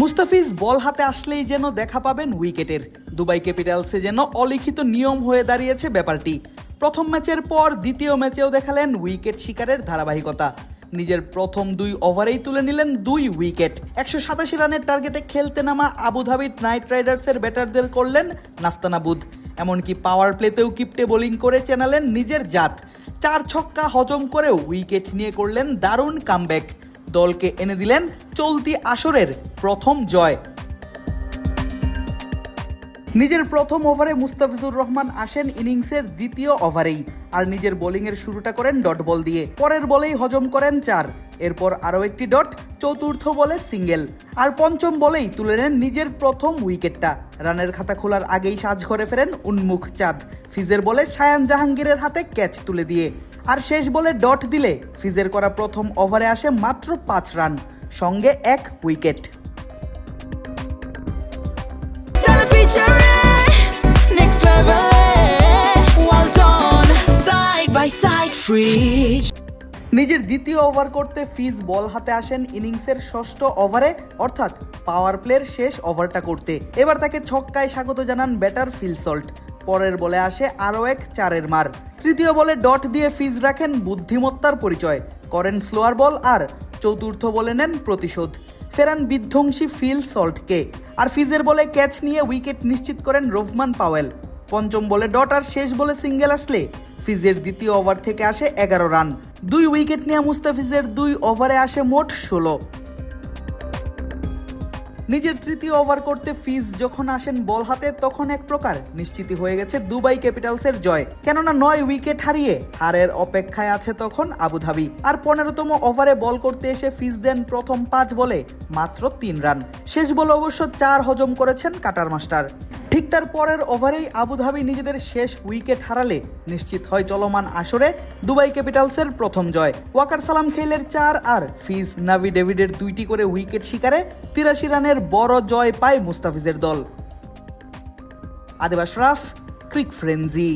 মুস্তাফিজ বল হাতে আসলেই যেন দেখা পাবেন উইকেটের। দুবাই ক্যাপিটালসে যেন অলিখিত নিয়ম হয়ে দাঁড়িয়েছে ব্যাপারটি। প্রথম ম্যাচের পর দ্বিতীয় ম্যাচেও দেখালেন উইকেট শিকারের ধারাবাহিকতা। নিজের প্রথম দুই ওভারেই তুলে নিলেন দুই উইকেট। একশো সাতাশি রানের টার্গেটে খেলতে নামা আবুধাবি নাইট রাইডার্সের ব্যাটারদের করলেন নাস্তানাবুদ এমনকি পাওয়ার প্লেতেও কিপটে বোলিং করে চেনালেন নিজের জাত। চার ছক্কা হজম করেও উইকেট নিয়ে করলেন দারুণ কামব্যাক। দলকে এনে দিলেন চলতি আসরের প্রথম জয়। নিজের প্রথম ওভারে মুস্তাফিজুর রহমান আসেন ইনিংসের দ্বিতীয় ওভারেই, আর নিজের বোলিংয়ের শুরুটা করেন ডট বল দিয়ে। পরের বলেই হজম করেন চার, এরপর আরও একটি ডট, চতুর্থ বলে সিঙ্গেল, আর পঞ্চম বলেই তুলে নেন নিজের প্রথম উইকেটটা। রানের খাতা খোলার আগেই সাজ ঘরে ফেরেন উন্মুখ চাঁদ, ফিজের বলে সায়ান জাহাঙ্গীরের হাতে ক্যাচ তুলে দিয়ে। আর শেষ বলে ডট দিলে ফিজের করা প্রথম ওভারে আসে মাত্র পাঁচ রান সঙ্গে এক উইকেট. নিজের দ্বিতীয় ওভার করতে ফিজ বল হাতে আসেন ইনিংসের ষষ্ঠ ওভারে অর্থাৎ পাওয়ার প্লের শেষ ওভারটা করতে। এবার তাকে ছক্কায় স্বাগত জানান ব্যাটার ফিলসল্ট পরের বলে আসে আরও এক চারের মার। তৃতীয় বলে ডট দিয়ে ফিজ রাখেন বুদ্ধিমত্তার পরিচয়। করেন স্লোয়ার বল আর চতুর্থ বলে নেন প্রতিশোধ। ফেরান বিধ্বংসী ফিল সল্টকে। আর ফিজের বলে ক্যাচ নিয়ে উইকেট নিশ্চিত করেন রোভমান পাওয়েল। পঞ্চম বলে ডট আর শেষ বলে সিঙ্গেল আসলে ফিজের দ্বিতীয় ওভার থেকে আসে এগারো রান দুই উইকেট নিয়ে মুস্তাফিজের দুই ওভারে আসে মোট ষোলো। নিজের তৃতীয় ওভার করতে ফিজ যখন আসেন বল হাতে, তখন এক প্রকার নিশ্চিত হয়ে গেছে দুবাই ক্যাপিটালসের জয়। কেননা নয় উইকেট হারিয়ে হারের অপেক্ষায় আছে তখন আবুধাবি। আর পনেরোতম ওভারে বল করতে এসে ফিজ দেন প্রথম পাঁচ বলে মাত্র তিন রান। শেষ বলে অবশ্য চার হজম করেছেন কাটার মাস্টার। ঠিক তার পরের ওভারেই আবুধাবি নিজেদের শেষ উইকেট হারালে নিশ্চিত হয় চলমান আসরে দুবাই ক্যাপিটালসের প্রথম জয়। ওয়াকার সালাম খেলের চার আর ফিজ নাভি ডেভিডের দুইটি করে উইকেট শিকারে তিরাশি রানের বড় জয় পায় মুস্তাফিজের দল। আদেব আশরাফ ক্রিক ফ্রেন্জি